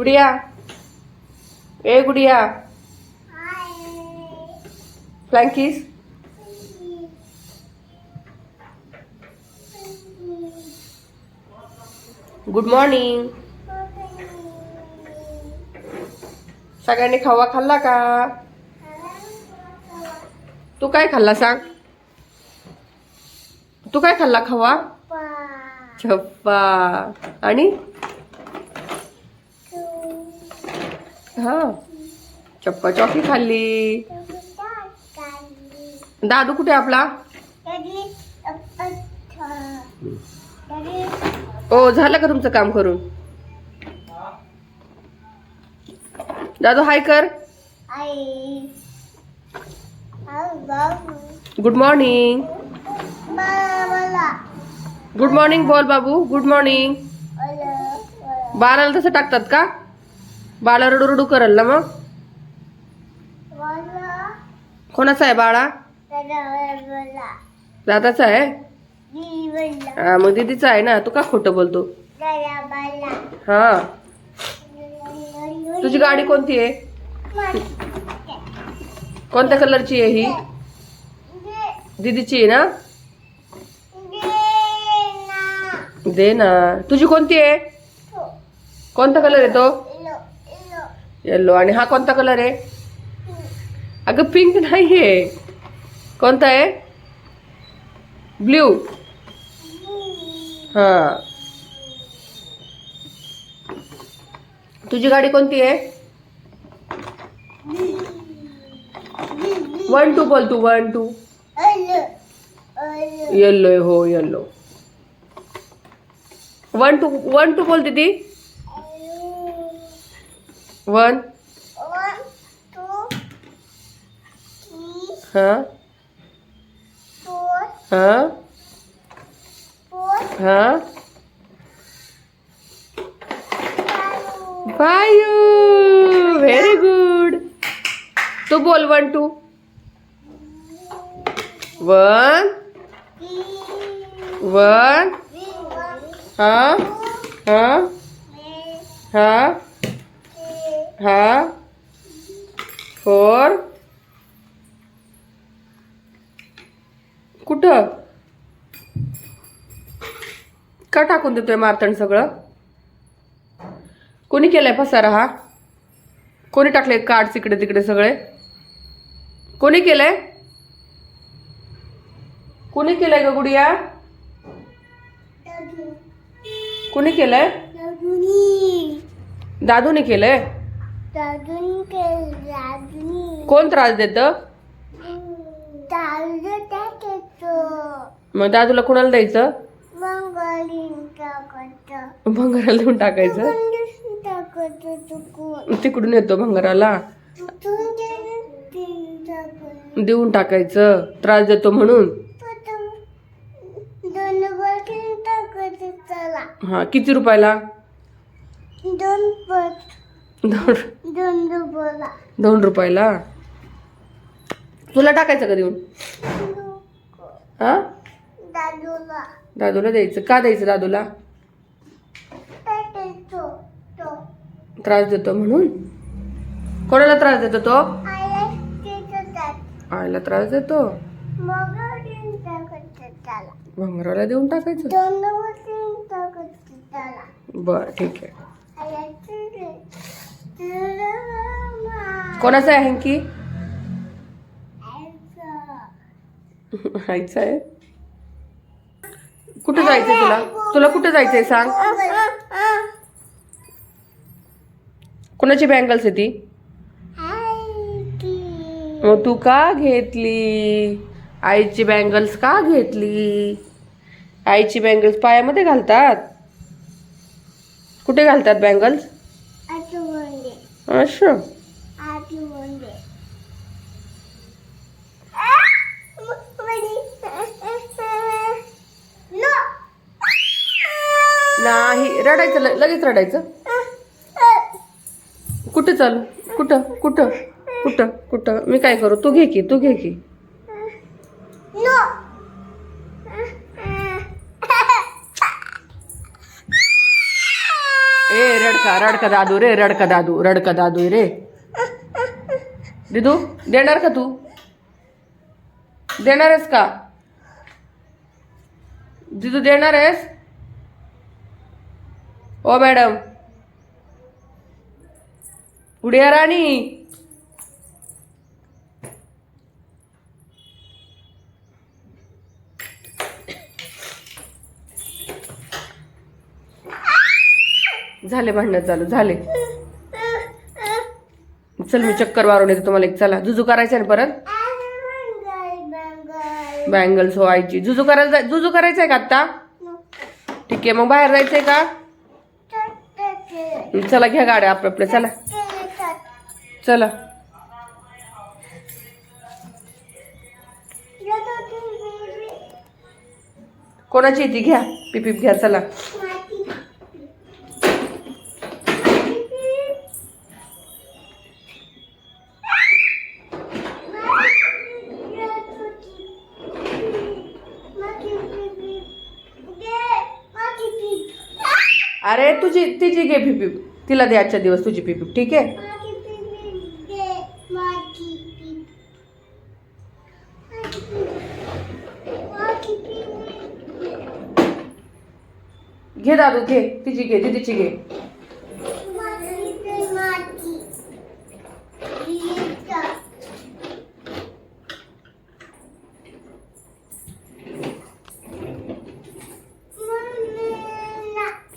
गुडिया। ए गुडिया। फ्लँकीस good morning सगळ्यांनी खवा खाल्ला का? तू काय खाल्ला सांग? तू काय खाल्ला खवा? छप्पा आणि? हा. चप्पा चॉकी खाल्ली. दादू कुठे आपला? ओ झालं का तुमचं काम करून? दादू हाय कर. गुड मॉर्निंग गुड मॉर्निंग बोल बाबू. गुड मॉर्निंग बाराला तसं टाकतात का? बाळा रडू रडू करल ना मग? कोणाचा आहे बाळा? दादाचा आहे? हा मग दीदीचा आहे ना तू का खोटं बोलतो? हा. तुझी गाडी कोणती आहे? कोणत्या कलरची आहे ही? दीदीची आहे ना? दे ना. तुझी कोणती आहे? कोणता कलर आहे तो? येल्लो आणि हा कोणता कलर आहे? अगं पिंक नाही आहे कोणता आहे? ब्ल्यू हा. तुझी गाडी कोणती आहे? वन टू बोल तू वन टू येल्लो आहे हो yellow one two one two बोल दीदी. वन हा हा हा व्हेरी गुड तू बोल वन टू वन वन हा हा हा हा? फोर? कुठं? का टाकून देतोय मारतण सगळं? कोणी केलंय पसारा हा? कोणी टाकले कार्ड्स इकडे तिकडे सगळे? कोणी केलंय? कोणी केलंय ग गुडिया? कोणी केलंय? दादूने केलंय? कोण त्रास देत? मग दादूला कुणाला द्यायचं? भंगाराला देऊन टाकायचं? तिकडून येतो भंगाराला. देऊन टाकायचं. त्रास देतो म्हणून. हा किती रुपयाला? दोन पट दोन रुपयाला. तुला टाकायचं का देऊन? हा? दादूला दादूला द्यायचं. का द्यायचं दादूला? तो त्रास देतो म्हणून. कोणाला त्रास देतो तो? आईला त्रास देतो. मग तीन टाकत त्याला भंगाराला देऊन टाकायचं. दोन तीन टाकत त्याला. बर ठीक आहे. कोणाचं आहे की आईचं आहे. कुठं जायचंय तुला? तुला कुठं जायचंय सांग? कोणाची बँगल्स आहे ती? मग तू का घेतली? आईची बँगल्स का घेतली? आईची बँगल्स पायामध्ये घालतात? कुठे घालतात बँगल्स? आठवणे नाही रडायचं लगेच रडायचं. कुठं चल? कुठं कुठं कुठं कुठं? मी काय करू? तू घे की तू घे की. का ए रडका दादू रे रडका दादू रडका दादू रे. दिदू देणार का तू? देणार आहेस का? दिदू देणार आहेस? ओ मॅडम. पुढे राणी. झाले भांडणं चालू झाले. चल मी चक्कर मारून येते तुम्हाला एक. चला जुजू करायचं ना परत? बँगल्स हो जुजू करायला जाय- जुजू करायचंय का आत्ता? ठीक आहे मग बाहेर जायचंय का? चला घ्या गाड्या आपल्या चला. चला. कोणाची येते घ्या. पिपीप घ्या चला. तुझी तिची घे पिपीप तिला दे आजच्या दिवस तुझी पिपीप ठीक आहे? घे दादू घे तिची घे दीदीची घे.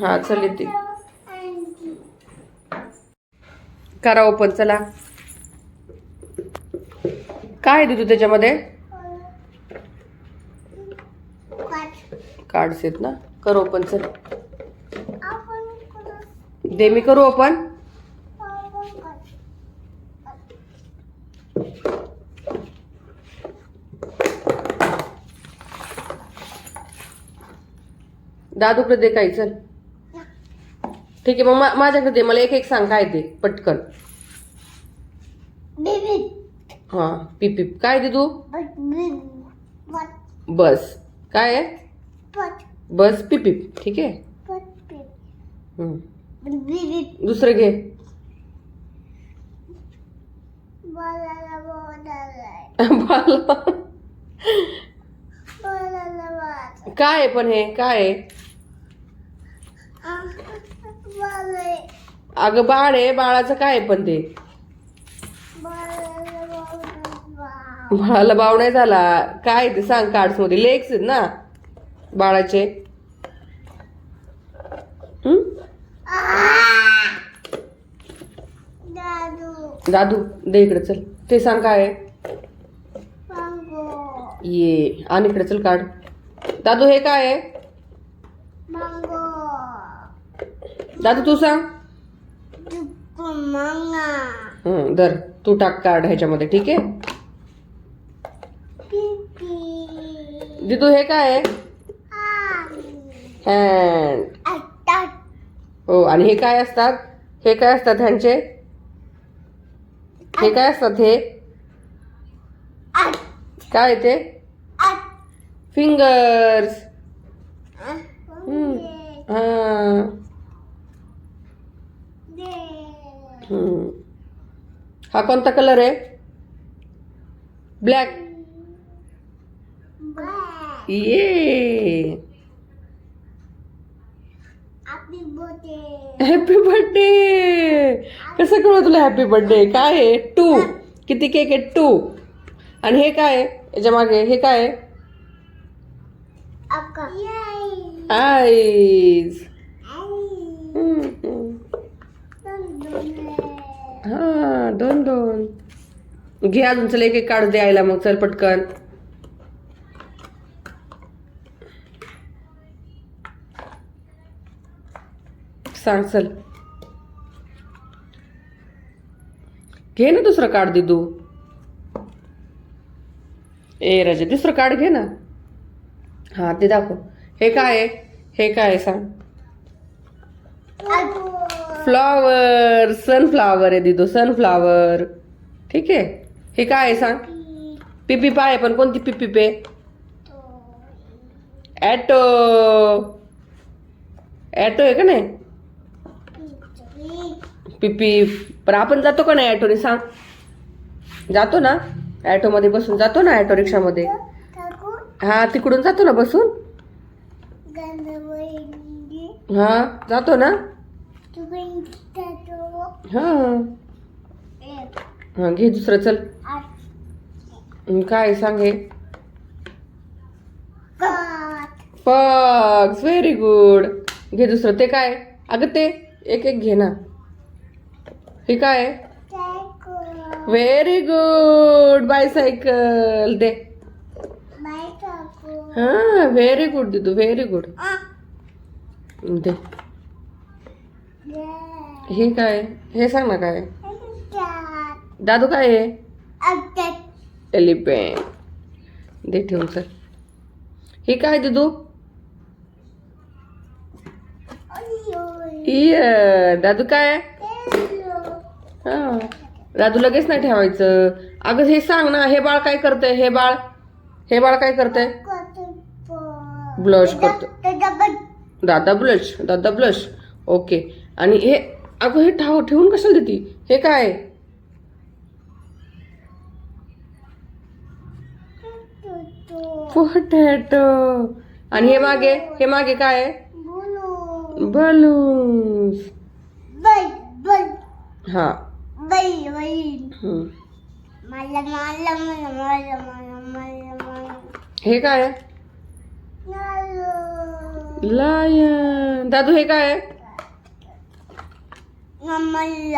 हा चल येते करा ओपन चला. काय आहे तू त्याच्यामध्ये? कार्ड्स आहेत ना? कर ओपन चल. दे मी करू ओपन दादूकडे दे काही चल. ठीक आहे मग मा- माझ्याकडे दे मला एक एक सांग काय ते पटकन. हा पिप पिप. काय दे तू? बस काय आहे? बस. Beep beep. ठीक आहे? हम्म. दुसरं घे. बाला. काय आहे पण हे? काय आहे? अगं बाळ आहे बाळाचं काय आहे पण ते? बाळाला बाव नाही झाला. काय आहे ते सांग कार्ड्समध्ये लेग्स आहेत ना बाळाचे. दादू दे इकडे चल. ते सांग काय ये आणि इकडे चल काढ दादू हे काय आहे? दादू तू सांग. मंगा हं, धर. तू टाक कार्ड ह्याच्यामध्ये ठीक आहे? दिदू हे काय आहे? हँड हो. आणि हे काय असतात? हे काय असतात ह्यांचे? हे काय असतात हे? काय ते? फिंगर्स. हा दे हम्म. हा कोणता कलर आहे? ब्लॅक. ये. हॅपी बर्थडे कसं कळलं तुला हॅपी बर्थडे काय आहे? टू किती केक आहे टू आणि हे काय याच्या मागे हे काय आहे? आईज आई हा दोन घे अजून चल एक एक काढ द्यायला मग चल पटकन. सांग चल. घे ना दुसरं कार्ड दे तू ए राजा दुसरं कार्ड घे ना. हा ते दाखव. हे काय आहे? हे काय आहे सांग. फ्लॉवर सनफ्लावर आहे दिदू सनफ्लावर ठीक आहे? हे काय आहे सांग? पिपीप आहे पण कोणती पिपीप आहे ॲटो ॲटो आहे का नाही? पिपी पण आपण जातो का नाही ॲटोने सांग? जातो ना? ॲटोमध्ये बसून जातो ना ॲटो रिक्षामध्ये? हा तिकडून जातो ना बसून? हा जातो ना? हा. हा घे दुसरं चल. काय सांग हे? पक्स व्हेरी गुड घे दुसरं ते काय? अगं ते एक एक घे ना. हे काय? व्हेरी गुड बायसायकल दे. हा व्हेरी गुड दिदू व्हेरी गुड दे. हे काय? हे सांग ना काय? दादू काय आहे? एलिफेंट दे ठेवून सर. हे काय दिदू? दादू काय हा. दादू लगेच नाही ठेवायचं. अगं हे सांग ना हे बाळ काय करतंय? हे बाळ? हे बाळ काय करतंय? ब्लश करतो दादा ब्लश दादा ब्लश ओके आणि हे अगं हे ठाव ठेवून कशाला देती? हे काय? पोटॅटो आणि हे मागे हे मागे काय बलून्स. हा. काय लायन दादू हे काय नाही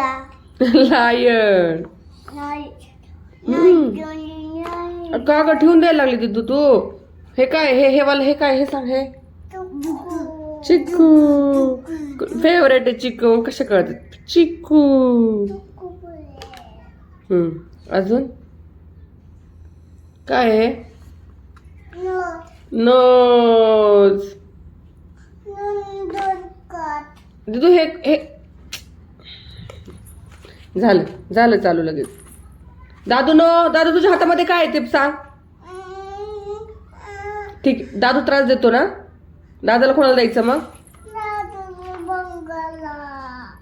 हम्म. का ग ठेवून द्यायला लागली तू हे काय हे हे वाला हे काय हे सांग हे. चिक्कू. फेवरेट आहे चिक्कू. कसे कळतात? चिक्कू. हम्म. अजून? काय आहे? नोज़ दिदू हे हे झालं झालं चालू लगेच दादू न दादू तुझ्या हातामध्ये काय आहे ते सांग ठीक दादू त्रास देतो ना दादाला कोणाला द्यायचं मग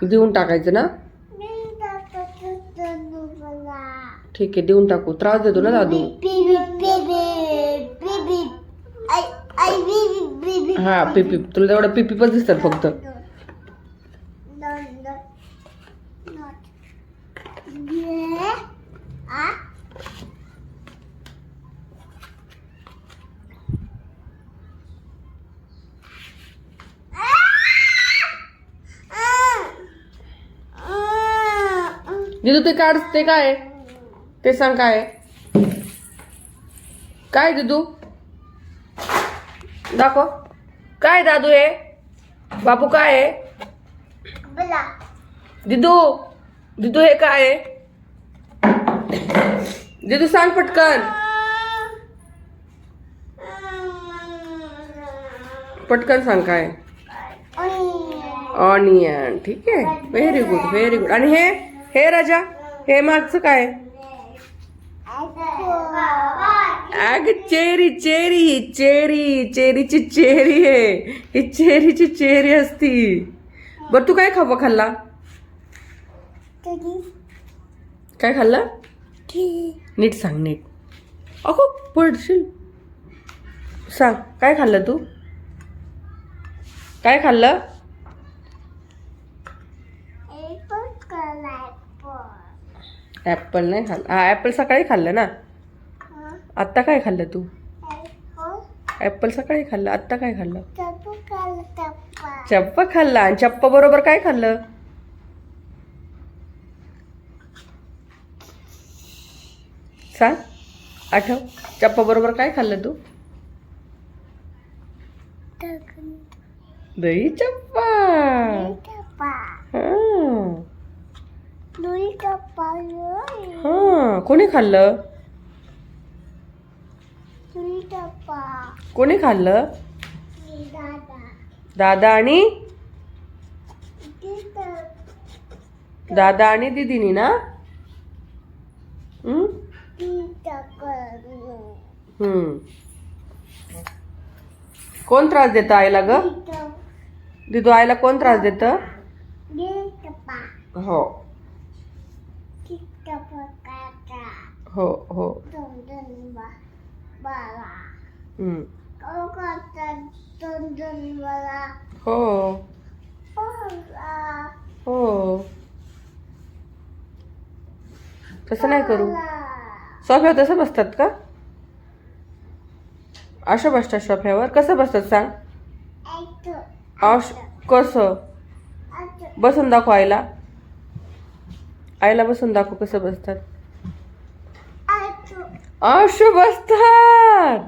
देऊन टाकायचं ना ठीक आहे देऊन टाकू त्रास देतो ना दादू हा पिपी तुला तेवढं पिपीपच दिसतात फक्त दिदू ते काढ ते काय? ते सांग काय काय दिदू? दाखव. काय दादू हे? बापू काय आहे? दिदू दिदू हे काय आहे? दिदू सांग पटकन. पटकन सांग काय ऑनियन ठीक आहे. व्हेरी गुड व्हेरी गुड आणि हे? हे राजा हे मागचं काय? अग चेरी चेरी ही चेरी चेरीची चेरी आहे ही चेरीची चेरी असती. बर तू काय खावा खाल्ला? काय खाल्ला? नीट सांग नीट. अगो पडशील. सांग काय खाल्लं तू? काय खाल्लं? ॲपल नाही खाल्लं. हा ॲपल सकाळी खाल्लं ना? आत्ता काय खाल्लं तू? ॲपल सकाळी खाल्लं आत्ता काय खाल्लं? चप्पा खाल्ला आणि चप्पा बरोबर काय खाल्लं? सांग. आठव. चप्पा बरोबर काय खाल्लं तू? दही चप्पा हा हा कोणी खाल्लं? कोणी खाल्लं? दादा. आणि? दादा आणि दीदीनी ना? कोण त्रास देतं आईला ग? दिदू आईला कोण त्रास देतं? हो. हो हो. हो हो. तसं नाही करू. सोफ्यावर तसं बसतात का? अशा बसतात सोफ्यावर. कसं बसतात सांग? अश कसं? बसून दाखव आईला. आईला बसून दाखव कसं बसतात. अशो असतात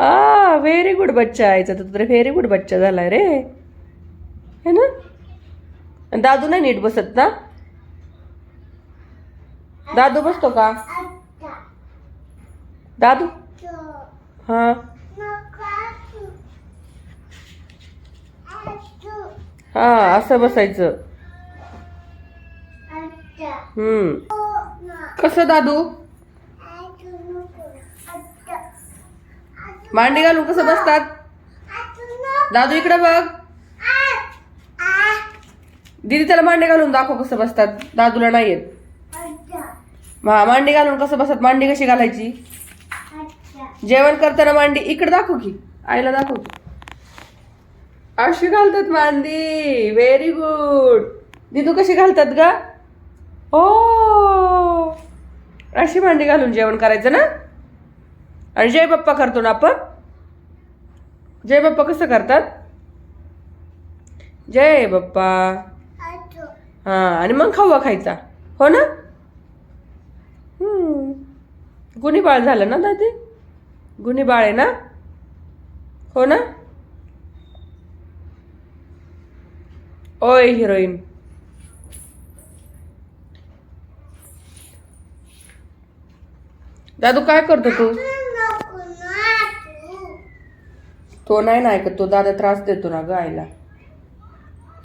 आ व्हेरी गुड बच्चा यायचा तर तुला व्हेरी गुड बच्चा झाला रे. है ना? दादू नाही नीट बसत ना? दादू बसतो का? दादू? हा. हा असं बसायचं. हम्म. कसं दादू? मांडी घालून कसं बसतात दादू इकडे बघ. दिदी त्याला मांडी घालून दाखव कसं बसतात. दादूला नाही येत. हा मांडी घालून कसं बसतात? मांडी कशी घालायची? जेवण करताना मांडी इकडे दाखव की. आईला दाखव की. अशी घालतात मांडी. व्हेरी गुड दिदू कशी घालतात ग? हो. अशी मांडी घालून जेवण करायचं ना? आणि जय बाप्पा करतो ना आपण? जय बाप्पा कसं करतात? जय बाप्पा. हा आणि मग खावा खायचा. हो ना. गुन्हे बाळ झालं ना दादी? गुन्हे बाळ आहे ना? हो ना? ओय हिरोईन. दादू काय करतो तू? तो नाही ना ऐकत तो दादा त्रास देतो ना ग आईला.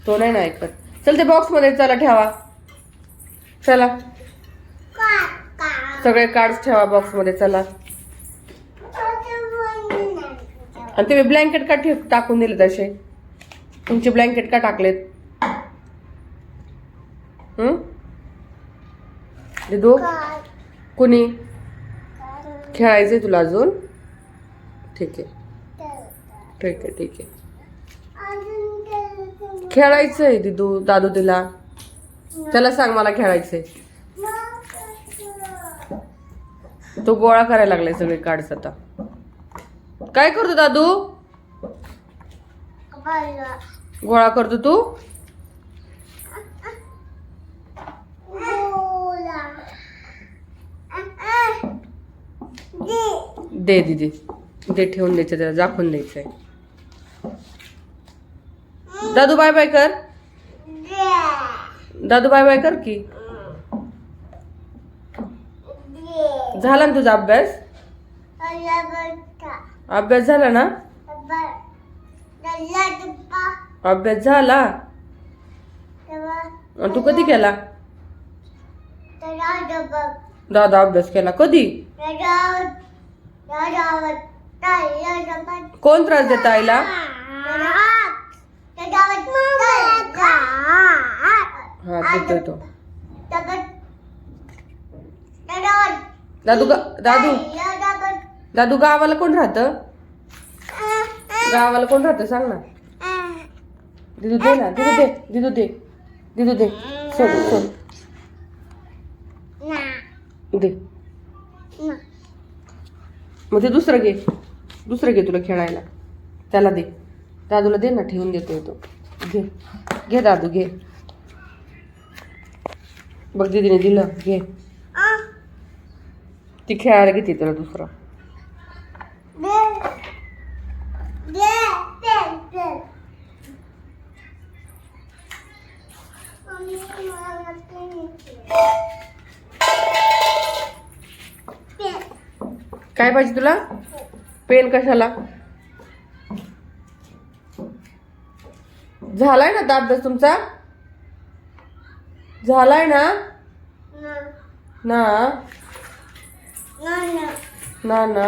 तो नाही ना ऐकत. चल ते बॉक्समध्ये चला ठेवा. चला. सगळे कार्ड्स ठेवा बॉक्समध्ये चला. आणि तुम्ही ब्लँकेट का ठेव टाकून दिले तसे तुमचे ब्लँकेट का टाकलेत? हम्म दिदू कुणी? खेळायचंय तुला अजून? ठीक आहे. ठीक आहे ठीक आहे. खेळायचं आहे दिदू दादू तिला. त्याला सांग मला खेळायचंय. तो गोळा करायला लागलाय सगळे कार्ड्स आता. काय करतो दादू? गोळा करतो तू? दे दीदी दे ठेवून द्यायचं त्याला दाखवून द्यायचंय. दादू बाय बाय कर. दादू बाय बाय कर की? झाला ना तुझा अभ्यास? अभ्यास झाला ना? अभ्यास झाला. तू कधी केला? दादा अभ्यास केला. कधी? कोण त्रास देत आईला? हा देतोय तो दादू गा दादू. दादू गावाला कोण राहतं? गावाला कोण राहतं? सांग ना. दिदू दे ना दिदू दे दिदू दे दिदू दे. सोड सोड. दे. मग ते दुसरं घे. दुसरं घे तुला खेळायला. त्याला दे. दादूला दे ना ठेवून देतोय तो घे. घे दादू घे. बघ दीदीने दिलं घे. ती खेळायला घेते तुला दुसरं. काय पाहिजे तुला? पेन कशाला? झालाय ना आता अभ्यास तुमचा? झालाय ना ना. ना ना.